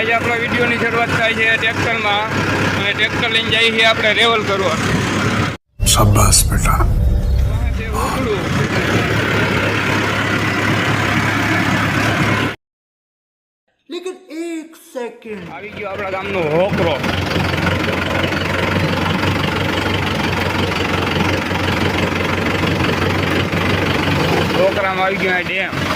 આજે આપણો વિડીયોની શરૂઆત થાય છે ટ્રેક્ટરમાં. અને ટ્રેક્ટર લઈને જઈએ છીએ આપણે રેવલ કરવા. શાબાશ બેટા. લેકિન એક સેકન્ડ. આવી ગયો આપણા ગામનો હોકરો. હોકરામાં આવી ગયો ડેમ.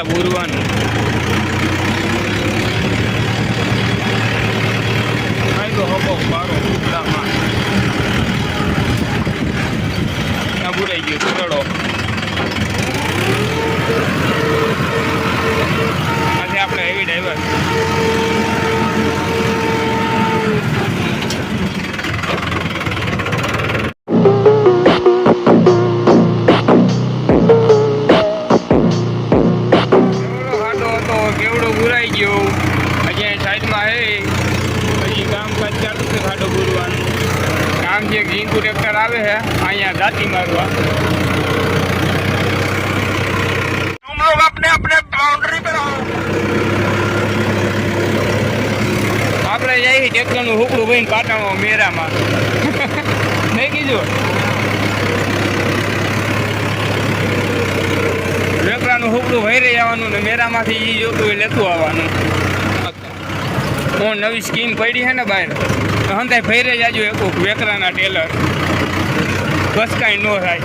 உருவான். કામ છે ઘીંકુ ટ્રેક્ટર આવે છે અહીંયા દાંતી મારવા तुम लोग अपने अपने बाउंड्री पे रहो આપણે જઈએ ટ્રેક્ટરનું હુકડું ભાઈ પાટણમાં મેરામાં નહીં કીધું વેકરાનું હુકડું ભરી જવાનું ને મેરામાંથી ઈ જોતું એ લેતું આવવાનું હું નવી સ્કીમ પડી છે ને બહાર હંતાય ફેરે જાજો એક વેકરાના ટેલર. બસ કાંઈ ન થાય.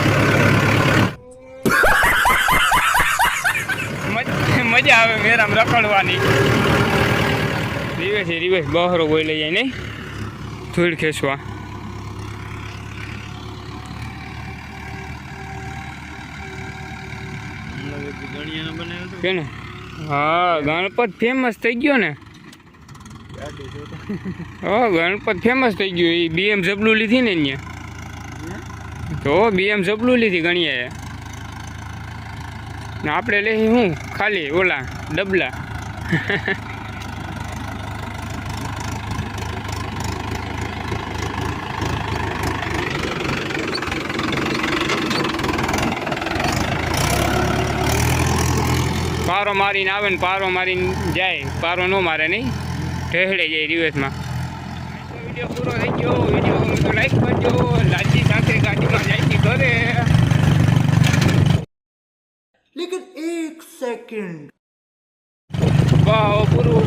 મજા આવે મેરામ રખડવાની. રિવેશ રિવેશ બહારો બોઈ લઈ જાય નહીં. ધૂળ ખેંચવા. કે ને? હા ગણપત ફેમસ થઈ ગયો ને. હા, ગણપત ફેમસ થઈ ગયો. એ બીએમ જબલું લીધી ને અહીંયા. તો બીએમ જબલું લીધી ગણીએ ને આપણે લઈ હું ખાલી, ઓલા, ડબલા. પારો મારીને આવે ને પારો મારીને જાય. પારો ન મારે નહીં. ઢેહડે જાય રિવેશમાં વિડીયો પૂરો થઈ ગયો વિડીયો ગમે તો લાઈક કરજો લાલજી સાથે ગાડીમાં જાય છે ઘરે लेकिन एक सेकंड વાહ પૂરું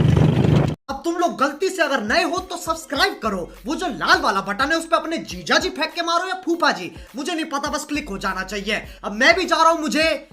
अब तुम लोग गलती से अगर नए हो तो सब्सक्राइब करो वो जो लाल वाला बटन है उस पर अपने जीजा जी फेंक के मारो या फूफा जी मुझे नहीं पता बस क्लिक हो जाना चाहिए अब मैं भी जा रहा हूं मुझे